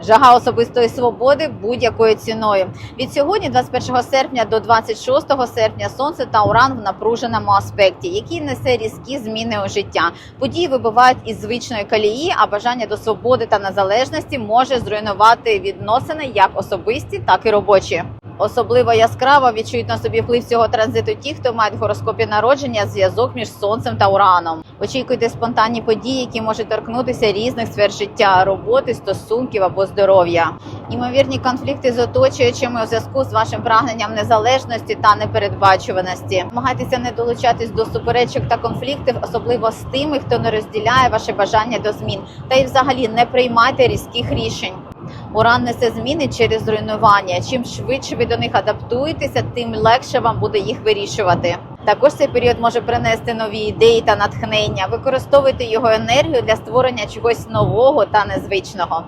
Жага особистої свободи будь-якою ціною. Від сьогодні, 21 серпня до 26 серпня, сонце та уран в напруженому аспекті, який несе різкі зміни у життя. Події вибивають із звичної калії, а бажання до свободи та незалежності може зруйнувати відносини як особисті, так і робочі. Особливо яскраво відчують на собі вплив цього транзиту ті, хто мають в гороскопі народження зв'язок між сонцем та ураном. Очікуйте спонтанні події, які можуть торкнутися різних сфер життя, роботи, стосунків або здоров'я. Ймовірні конфлікти з оточуючими у зв'язку з вашим прагненням незалежності та непередбачуваності. Намагайтеся не долучатись до суперечок та конфліктів, особливо з тими, хто не розділяє ваше бажання до змін, та й взагалі не приймайте різких рішень. Уран несе зміни через руйнування. Чим швидше ви до них адаптуєтеся, тим легше вам буде їх вирішувати. Також цей період може принести нові ідеї та натхнення. Використовуйте його енергію для створення чогось нового та незвичного.